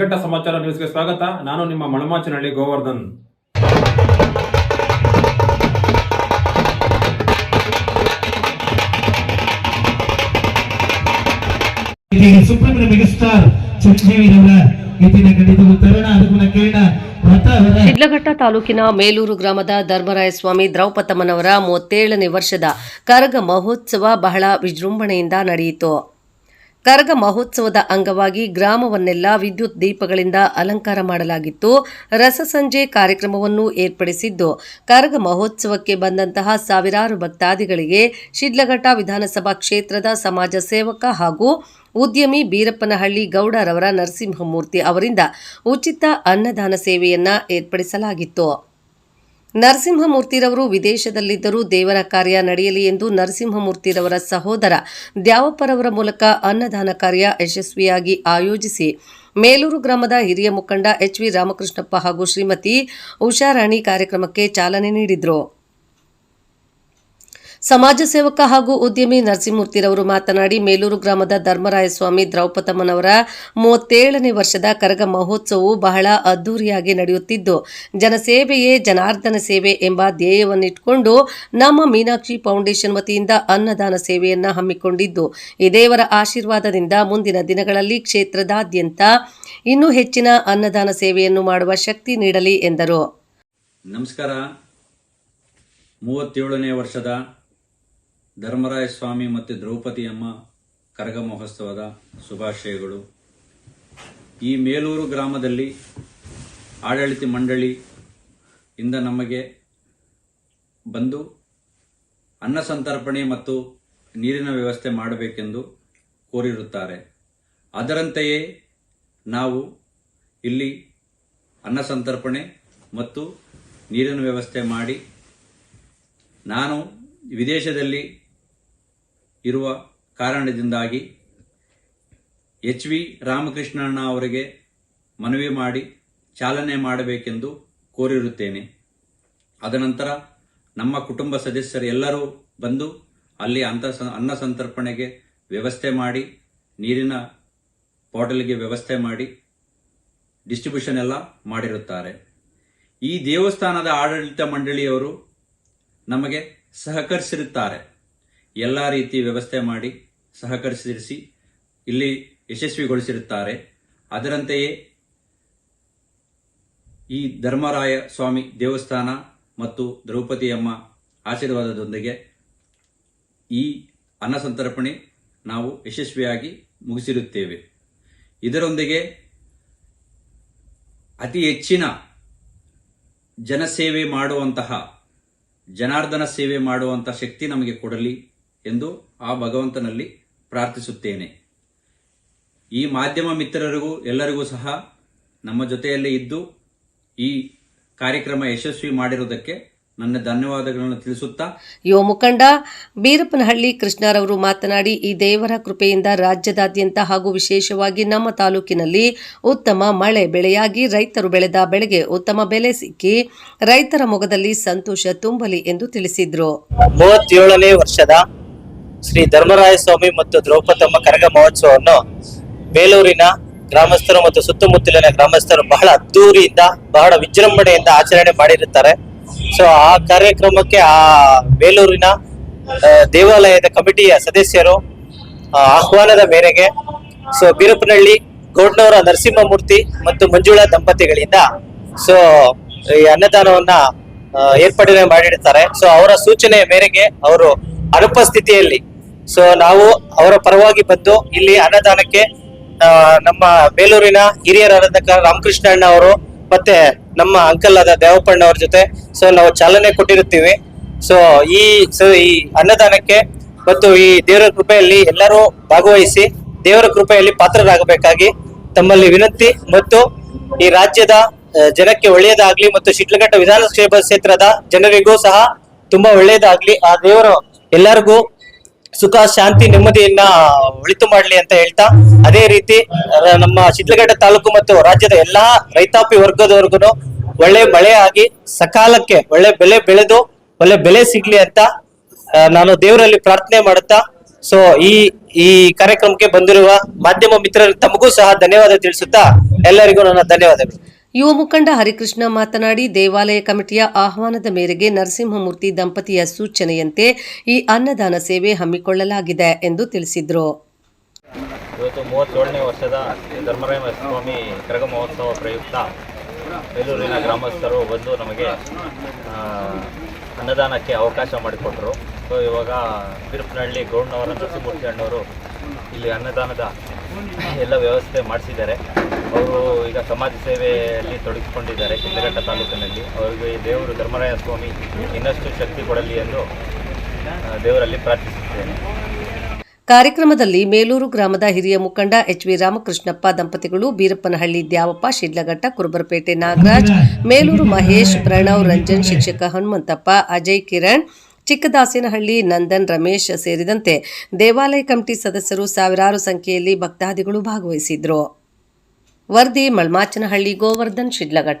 ಶಿಲ್ಘಟ್ಟ ಸಮಾಚಾರ ನ್ಯೂಸ್ಗೆ ಸ್ವಾಗತ. ನಾನು ನಿಮ್ಮ ಮಳಮಾಚನಹಳ್ಳಿ ಗೋವರ್ಧನ್. ಸುಪ್ರೀಂ ಮೆಗಾಸ್ಟಾರ್ ಇತಿನ ತರಣ ಅದಕ್ಕೂ ಶಿಡ್ಲಘಟ್ಟ ತಾಲೂಕಿನ ಮೇಲೂರು ಗ್ರಾಮದ ಧರ್ಮರಾಯಸ್ವಾಮಿ ದ್ರೌಪದಮ್ಮನವರ ಮೂವತ್ತೇಳನೇ ವರ್ಷದ ಕರಗ ಮಹೋತ್ಸವ ಬಹಳ ವಿಜೃಂಭಣೆಯಿಂದ ನಡೆಯಿತು. ಕರಗ ಮಹೋತ್ಸವದ ಅಂಗವಾಗಿ ಗ್ರಾಮವನ್ನೆಲ್ಲ ವಿದ್ಯುತ್ ದೀಪಗಳಿಂದ ಅಲಂಕಾರ ಮಾಡಲಾಗಿತ್ತು. ರಸಸಂಜೆ ಕಾರ್ಯಕ್ರಮವನ್ನು ಏರ್ಪಡಿಸಿದ್ದು, ಕರಗ ಮಹೋತ್ಸವಕ್ಕೆ ಬಂದಂತಹ ಸಾವಿರಾರು ಭಕ್ತಾದಿಗಳಿಗೆ ಶಿಡ್ಲಘಟ್ಟ ವಿಧಾನಸಭಾ ಕ್ಷೇತ್ರದ ಸಮಾಜ ಸೇವಕ ಹಾಗೂ ಉದ್ಯಮಿ ಬೀರಪ್ಪನಹಳ್ಳಿ ಗೌಡರವರ ನರಸಿಂಹಮೂರ್ತಿ ಅವರಿಂದ ಉಚಿತ ಅನ್ನದಾನ ಸೇವೆಯನ್ನ ಏರ್ಪಡಿಸಲಾಗಿತ್ತು. ನರಸಿಂಹಮೂರ್ತಿರವರು ವಿದೇಶದಲ್ಲಿದ್ದರೂ ದೇವರ ಕಾರ್ಯ ನಡೆಯಲಿ ಎಂದು ನರಸಿಂಹಮೂರ್ತಿರವರ ಸಹೋದರ ದ್ಯಾವಪ್ಪರವರ ಮೂಲಕ ಅನ್ನದಾನ ಕಾರ್ಯ ಯಶಸ್ವಿಯಾಗಿ ಆಯೋಜಿಸಿ ಮೇಲೂರು ಗ್ರಾಮದ ಹಿರಿಯ ಮುಖಂಡ ಎಚ್ ವಿ ರಾಮಕೃಷ್ಣಪ್ಪ ಹಾಗೂ ಶ್ರೀಮತಿ ಉಷಾರಾಣಿ ಕಾರ್ಯಕ್ರಮಕ್ಕೆ ಚಾಲನೆ ನೀಡಿದರು. ಸಮಾಜ ಸೇವಕ ಹಾಗೂ ಉದ್ಯಮಿ ನರಸಿಂಹಮೂರ್ತಿರವರು ಮಾತನಾಡಿ ಮೇಲೂರು ಗ್ರಾಮದ ಧರ್ಮರಾಯಸ್ವಾಮಿ ದ್ರೌಪದಮ್ಮನವರ ಮೂವತ್ತೇಳನೇ ವರ್ಷದ ಕರಗ ಮಹೋತ್ಸವವು ಬಹಳ ಅದ್ದೂರಿಯಾಗಿ ನಡೆಯುತ್ತಿದ್ದು, ಜನಸೇವೆಯೇ ಜನಾರ್ದನ ಸೇವೆ ಎಂಬ ಧ್ಯೇಯವನ್ನಿಟ್ಟುಕೊಂಡು ನಮ್ಮ ಮೀನಾಕ್ಷಿ ಫೌಂಡೇಶನ್ ವತಿಯಿಂದ ಅನ್ನದಾನ ಸೇವೆಯನ್ನು ಹಮ್ಮಿಕೊಂಡಿದ್ದು, ಈ ದೇವರ ಆಶೀರ್ವಾದದಿಂದ ಮುಂದಿನ ದಿನಗಳಲ್ಲಿ ಕ್ಷೇತ್ರದಾದ್ಯಂತ ಇನ್ನೂ ಹೆಚ್ಚಿನ ಅನ್ನದಾನ ಸೇವೆಯನ್ನು ಮಾಡುವ ಶಕ್ತಿ ನೀಡಲಿ ಎಂದರು. ನಮಸ್ಕಾರ. ಮೂವತ್ತೇಳನೇ ವರ್ಷದ ಧರ್ಮರಾಯ ಸ್ವಾಮಿ ಮತ್ತು ದ್ರೌಪದಿಯಮ್ಮ ಕರಗ ಮಹೋತ್ಸವದ ಶುಭಾಶಯಗಳು. ಈ ಮೇಲೂರು ಗ್ರಾಮದಲ್ಲಿ ಆಡಳಿತ ಮಂಡಳಿ ಇಂದ ನಮಗೆ ಬಂದು ಅನ್ನ ಸಂತರ್ಪಣೆ ಮತ್ತು ನೀರಿನ ವ್ಯವಸ್ಥೆ ಮಾಡಬೇಕೆಂದು ಕೋರಿರುತ್ತಾರೆ. ಅದರಂತೆಯೇ ನಾವು ಇಲ್ಲಿ ಅನ್ನ ಸಂತರ್ಪಣೆ ಮತ್ತು ನೀರಿನ ವ್ಯವಸ್ಥೆ ಮಾಡಿ ನಾನು ವಿದೇಶದಲ್ಲಿ ಇರುವ ಕಾರಣದಿಂದಾಗಿ ಎಚ್ ವಿ ರಾಮಕೃಷ್ಣಣ್ಣ ಅವರಿಗೆ ಮನವಿ ಮಾಡಿ ಚಾಲನೆ ಮಾಡಬೇಕೆಂದು ಕೋರಿರುತ್ತೇನೆ. ಅದನಂತರ ನಮ್ಮ ಕುಟುಂಬ ಸದಸ್ಯರು ಎಲ್ಲರೂ ಬಂದು ಅಲ್ಲಿ ಅಂತ ಅನ್ನ ಸಂತರ್ಪಣೆಗೆ ವ್ಯವಸ್ಥೆ ಮಾಡಿ, ನೀರಿನ ಬಾಟಲ್ಗೆ ವ್ಯವಸ್ಥೆ ಮಾಡಿ ಡಿಸ್ಟ್ರಿಬ್ಯೂಷನ್ ಎಲ್ಲ ಮಾಡಿರುತ್ತಾರೆ. ಈ ದೇವಸ್ಥಾನದ ಆಡಳಿತ ಮಂಡಳಿಯವರು ನಮಗೆ ಸಹಕರಿಸಿರುತ್ತಾರೆ. ಎಲ್ಲ ರೀತಿ ವ್ಯವಸ್ಥೆ ಮಾಡಿ ಸಹಕರಿಸಿರಿಸಿ ಇಲ್ಲಿ ಯಶಸ್ವಿಗೊಳಿಸಿರುತ್ತಾರೆ. ಅದರಂತೆಯೇ ಈ ಧರ್ಮರಾಯ ಸ್ವಾಮಿ ದೇವಸ್ಥಾನ ಮತ್ತು ದ್ರೌಪದಿಯಮ್ಮ ಆಶೀರ್ವಾದದೊಂದಿಗೆ ಈ ಅನ್ನಸಂತರ್ಪಣೆ ನಾವು ಯಶಸ್ವಿಯಾಗಿ ಮುಗಿಸಿರುತ್ತೇವೆ. ಇದರೊಂದಿಗೆ ಅತಿ ಹೆಚ್ಚಿನ ಜನಸೇವೆ ಮಾಡುವಂತಹ ಜನಾರ್ದನ ಸೇವೆ ಮಾಡುವಂತಹ ಶಕ್ತಿ ನಮಗೆ ಕೊಡಲಿ. ಎಂದು ಆ ಭಗವಂತನಲ್ಲಿ ಪ್ರಾರ್ಥಿಸುತ್ತೇನೆ. ಈ ಮಾಧ್ಯಮ ಮಿತ್ರರಿಗೂ ಎಲ್ಲರಿಗೂ ಸಹ ನಮ್ಮ ಜೊತೆಯಲ್ಲೇ ಇದ್ದು ಈ ಕಾರ್ಯಕ್ರಮ ಯಶಸ್ವಿ ಮಾಡಿರುವುದಕ್ಕೆ ನನ್ನ ಧನ್ಯವಾದಗಳನ್ನು ತಿಳಿಸುತ್ತಾ. ಯುವ ಮುಖಂಡ ಬೀರಪ್ಪನಹಳ್ಳಿ ಕೃಷ್ಣರವರು ಮಾತನಾಡಿ ಈ ದೇವರ ಕೃಪೆಯಿಂದ ರಾಜ್ಯದಾದ್ಯಂತ ಹಾಗೂ ವಿಶೇಷವಾಗಿ ನಮ್ಮ ತಾಲೂಕಿನಲ್ಲಿ ಉತ್ತಮ ಮಳೆ ಬೆಳೆಯಾಗಿ ರೈತರು ಬೆಳೆದ ಬೆಳೆಗೆ ಉತ್ತಮ ಬೆಲೆ ಸಿಕ್ಕಿ ರೈತರ ಮೊಗದಲ್ಲಿ ಸಂತೋಷ ತುಂಬಲಿ ಎಂದು ತಿಳಿಸಿದ್ರು. ಮೂವತ್ತೇಳನೇ ವರ್ಷದ ಶ್ರೀ ಧರ್ಮರಾಯ ಸ್ವಾಮಿ ಮತ್ತು ದ್ರೌಪದಮ್ಮ ಕರಗ ಮಹೋತ್ಸವವನ್ನು ಬೇಲೂರಿನ ಗ್ರಾಮಸ್ಥರು ಮತ್ತು ಸುತ್ತಮುತ್ತಲಿನ ಗ್ರಾಮಸ್ಥರು ಬಹಳ ಅದ್ದೂರಿಯಿಂದ, ಬಹಳ ವಿಜೃಂಭಣೆಯಿಂದ ಆಚರಣೆ ಮಾಡಿರುತ್ತಾರೆ. ಸೊ ಆ ಕಾರ್ಯಕ್ರಮಕ್ಕೆ ಆ ಬೇಲೂರಿನ ದೇವಾಲಯದ ಕಮಿಟಿಯ ಸದಸ್ಯರು ಆಹ್ವಾನದ ಮೇರೆಗೆ ಸೊ ಬೀರಪ್ಪನಹಳ್ಳಿ ಗೌಡ್ನವರ ನರಸಿಂಹಮೂರ್ತಿ ಮತ್ತು ಮಂಜುಳಾ ದಂಪತಿಗಳಿಂದ ಸೊ ಈ ಅನ್ನದಾನವನ್ನ ಏರ್ಪಡನೆ ಏರ್ಪಡೆ ಮಾಡಿರ್ತಾರೆ ಸೊ ಅವರ ಸೂಚನೆಯ ಮೇರೆಗೆ ಅವರು ಅನುಪಸ್ಥಿತಿಯಲ್ಲಿ ಸೊ ನಾವು ಅವರ ಪರವಾಗಿ ಬಂದು ಇಲ್ಲಿ ಅನ್ನದಾನಕ್ಕೆ ನಮ್ಮ ಬೇಲೂರಿನ ಹಿರಿಯರಾದ ರಾಮಕೃಷ್ಣ ಅಣ್ಣ ಅವರು ಮತ್ತೆ ನಮ್ಮ ಅಂಕಲ್ ಆದ ದೇವಪ್ಪಣ್ಣ ಅವ್ರ ಜೊತೆ ಸೊ ನಾವು ಚಾಲನೆ ಕೊಟ್ಟಿರುತ್ತೀವಿ. ಸೊ ಈ ಸೊ ಈ ಅನ್ನದಾನಕ್ಕೆ ಮತ್ತು ಈ ದೇವರ ಕೃಪೆಯಲ್ಲಿ ಎಲ್ಲರೂ ಭಾಗವಹಿಸಿ ದೇವರ ಕೃಪೆಯಲ್ಲಿ ಪಾತ್ರರಾಗಬೇಕಾಗಿ ತಮ್ಮಲ್ಲಿ ವಿನಂತಿ ಮತ್ತು ಈ ರಾಜ್ಯದ ಜನಕ್ಕೆ ಒಳ್ಳೆಯದಾಗ್ಲಿ ಮತ್ತು ಶಿಟ್ಲಘಟ್ಟ ವಿಧಾನಸಭಾ ಕ್ಷೇತ್ರದ ಜನರಿಗೂ ಸಹ ತುಂಬಾ ಒಳ್ಳೆಯದಾಗ್ಲಿ ಆ ದೇವರು ಎಲ್ಲರಿಗೂ ಸುಖ, ಶಾಂತಿ, ನೆಮ್ಮದಿಯನ್ನ ಒಳಿತು ಮಾಡಲಿ ಅಂತ ಹೇಳ್ತಾ, ಅದೇ ರೀತಿ ನಮ್ಮ ಶಿಡ್ಲಘಟ್ಟ ತಾಲೂಕು ಮತ್ತು ರಾಜ್ಯದ ಎಲ್ಲಾ ರೈತಾಪಿ ವರ್ಗದವರ್ಗುನು ಒಳ್ಳೆ ಮಳೆ ಆಗಿ ಸಕಾಲಕ್ಕೆ ಒಳ್ಳೆ ಬೆಲೆ ಬೆಳೆದು, ಒಳ್ಳೆ ಬೆಲೆ ಸಿಗ್ಲಿ ಅಂತ ನಾನು ದೇವರಲ್ಲಿ ಪ್ರಾರ್ಥನೆ ಮಾಡುತ್ತಾ, ಸೊ, ಈ ಈ ಕಾರ್ಯಕ್ರಮಕ್ಕೆ ಬಂದಿರುವ ಮಾಧ್ಯಮ ಮಿತ್ರರು ತಮಗೂ ಸಹ ಧನ್ಯವಾದ ತಿಳಿಸುತ್ತಾ, ಎಲ್ಲರಿಗೂ ನನ್ನ ಧನ್ಯವಾದಗಳು. ಯುವ ಮುಖಂಡ ಹರಿಕೃಷ್ಣ ಮಾತನಾಡಿ ದೇವಾಲಯ ಕಮಿಟಿಯ ಆಹ್ವಾನದ ಮೇರೆಗೆ ನರಸಿಂಹಮೂರ್ತಿ ದಂಪತಿಯ ಸೂಚನೆಯಂತೆ ಈ ಅನ್ನದಾನ ಸೇವೆ ಹಮ್ಮಿಕೊಳ್ಳಲಾಗಿದೆ ಎಂದು ತಿಳಿಸಿದರು. ಇವತ್ತು ಮೂವತ್ತೇಳನೇ ವರ್ಷದ ಧರ್ಮರಾಯ ಸ್ವಾಮಿ ಕರಗ ಮಹೋತ್ಸವ ಪ್ರಯುಕ್ತ ಬೇಲೂರಿನ ಗ್ರಾಮಸ್ಥರು ಬಂದು ನಮಗೆ ಅನ್ನದಾನಕ್ಕೆ ಅವಕಾಶ ಮಾಡಿಕೊಟ್ರು. ಸೊ ಇವಾಗ ತಿರುಪನಹಳ್ಳಿ ಗೌಡ್ನವರ ನರಸಿಂಹಮೂರ್ತಿ ಅಣ್ಣವರು ಇಲ್ಲಿ ಅನ್ನದಾನದ ಎಲ್ಲ ವ್ಯವಸ್ಥೆ ಮಾಡಿಸಿದ್ದಾರೆ. ಅವರು ಈಗ ಸಮಾಜ ಸೇವೆಯಲ್ಲಿ ತೊಡಗಿಸಿಕೊಂಡಿದ್ದಾರೆ ಶಿಡ್ಲಘಟ್ಟ ತಾಲೂಕಿನಲ್ಲಿ. ಅವರಿಗೆ ದೇವರು ಧರ್ಮರಾಯ ಸ್ವಾಮಿ ಇನ್ನಷ್ಟು ಶಕ್ತಿ ಕೊಡಲಿ ಎಂದು ದೇವರಲ್ಲಿ ಪ್ರಾರ್ಥಿಸುತ್ತೇನೆ. ಕಾರ್ಯಕ್ರಮದಲ್ಲಿ ಮೇಲೂರು ಗ್ರಾಮದ ಹಿರಿಯ ಮುಖಂಡ ಎಚ್ ವಿ ರಾಮಕೃಷ್ಣಪ್ಪ, ದಂಪತಿಗಳು ಬೀರಪ್ಪನಹಳ್ಳಿ ದ್ಯಾವಪ್ಪ, ಶಿಡ್ಲಘಟ್ಟ, ಕುರುಬರಪೇಟೆ ನಾಗರಾಜ್, ಮೇಲೂರು ಮಹೇಶ್, ಪ್ರಣವ್, ರಂಜನ್, ಶಿಕ್ಷಕ ಹನುಮಂತಪ್ಪ, ಅಜಯ್ ಕಿರಣ್, ಚಿಕ್ಕದಾಸಿನಹಳ್ಳಿ ನಂದನ್, ರಮೇಶ್ ಸೇರಿದಂತೆ ದೇವಾಲಯ ಕಮಿಟಿ ಸದಸ್ಯರು ಸಾವಿರಾರು ಸಂಖ್ಯೆಯಲ್ಲಿ ಭಕ್ತಾದಿಗಳು ಭಾಗವಹಿಸಿದ್ರು. ವರದಿ ಮಳ್ಮಾಚನಹಳ್ಳಿ ಗೋವರ್ಧನ್ ಶಿಡ್ಲಘಟ್ಟ.